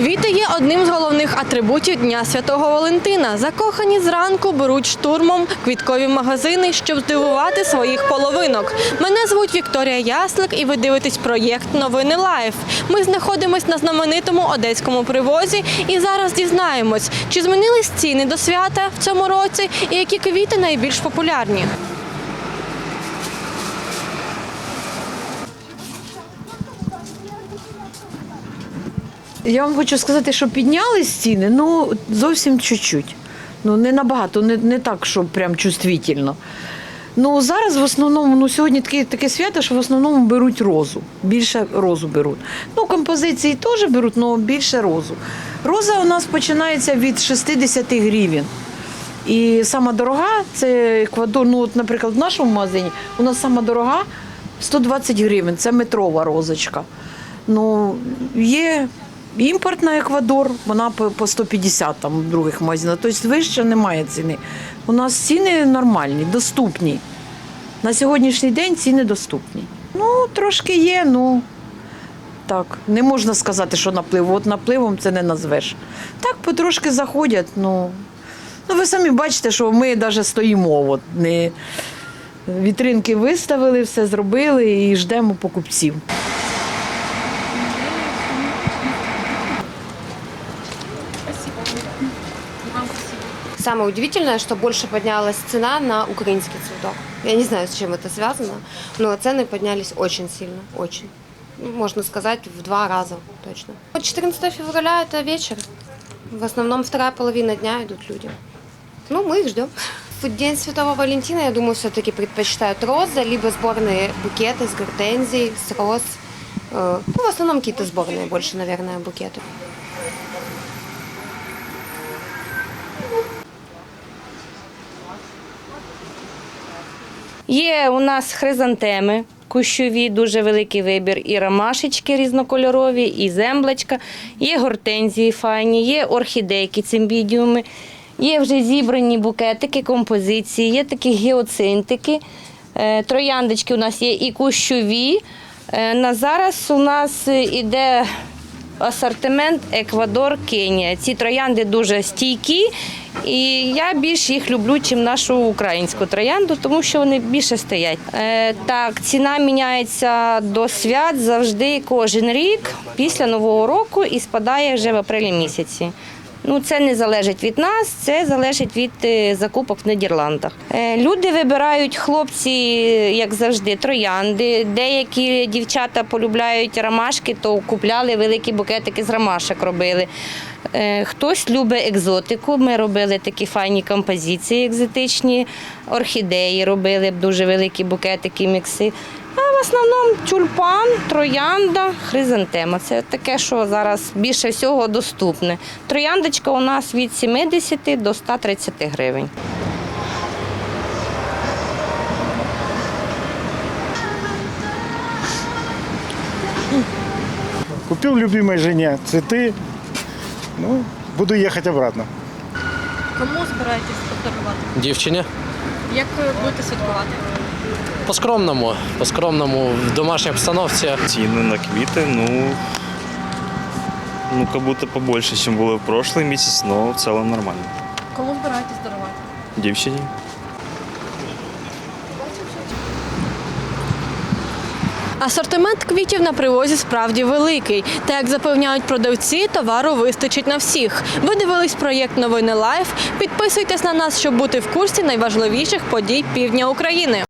Квіти є одним з головних атрибутів Дня Святого Валентина. Закохані зранку беруть штурмом квіткові магазини, щоб здивувати своїх половинок. Мене звуть Вікторія Яслик, і ви дивитесь проєкт Новини Лайф. Ми знаходимось на знаменитому одеському привозі і зараз дізнаємось, чи змінились ціни до свята в цьому році і які квіти найбільш популярні. Я вам хочу сказати, що піднялись ціни, ну зовсім чуть-чуть. Ну не набагато, не, не так, що прям чувствительно. Ну зараз в основному, ну сьогодні таке, таке свято, що в основному беруть розу. Більше розу беруть. Ну, композиції теж беруть, але більше розу. Роза у нас починається від 60 гривень. І сама дорога це Еквадор. Ну, от, наприклад, в нашому магазині у нас сама дорога 120 гривень. Це метрова розочка. Ну, є імпортна Еквадор, вона по по 150 там других магазинах. Тобто вище немає ціни. У нас ціни нормальні, доступні. На сьогоднішній день ціни доступні. Ну, трошки є, ну так. Не можна сказати, що наплив. От напливом це не назвеш. Так, потрошки заходять, ну. Ну, ви самі бачите, що ми навіть стоїмо. От, не... Вітринки виставили, все зробили і ждемо покупців. Самое удивительное, что больше поднялась цена на украинский цветок. Я не знаю, с чем это связано, но цены поднялись очень сильно, очень. Можно сказать, в два раза точно. Вот 14 февраля это вечер. В основном вторая половина дня идут люди. Ну, мы их ждем. В День Святого Валентина, я думаю, все-таки предпочитают розы, либо сборные букеты с гортензий, с роз. Э, Ну, в основном какие-то сборные больше, наверное, букеты. Є у нас хризантеми кущові, дуже великий вибір, і ромашечки різнокольорові, і земблечка, є гортензії файні, є орхідейки, цимбідіуми, є вже зібрані букетики, композиції, є такі гіоцинтики. Е, Трояндочки у нас є і кущові. Е, На зараз у нас іде асортимент Еквадор, Кенія. Ці троянди дуже стійкі, і я більш їх люблю, ніж нашу українську троянду, тому що вони більше стоять. Е, так, ціна міняється до свят завжди кожен рік після нового року і спадає вже в апрелі місяці. Ну, це не залежить від нас, це залежить від е, закупок в Нідерландах. Е, Люди вибирають хлопці, як завжди, троянди. Деякі дівчата полюбляють ромашки, то купляли великі букетики з ромашок робили. Е, Хтось любить екзотику. Ми робили такі файні композиції екзотичні, орхідеї робили дуже великі букетики, мікси. В основному тюльпан, троянда, хризантема. Це таке, що зараз більше всього доступне. Трояндочка у нас від 70 до 130 гривень. Купил любимой жене цветы. Ну, буду ехать обратно. Кому збираєтесь подарувати? Дівчині. Як будете святкувати? По-скромному, по-скромному, в домашній обстановці. Цены на квиты, ну, ну, как будто побольше, чем было в прошлый месяц, но в целом нормально. Кому збираєтесь дарувати? Девчине. Асортимент квітів на привозі справді великий. Та як запевняють продавці, товару вистачить на всіх. Ви дивились проєкт Новини Лайф. Підписуйтесь на нас, щоб бути в курсі найважливіших подій півдня України.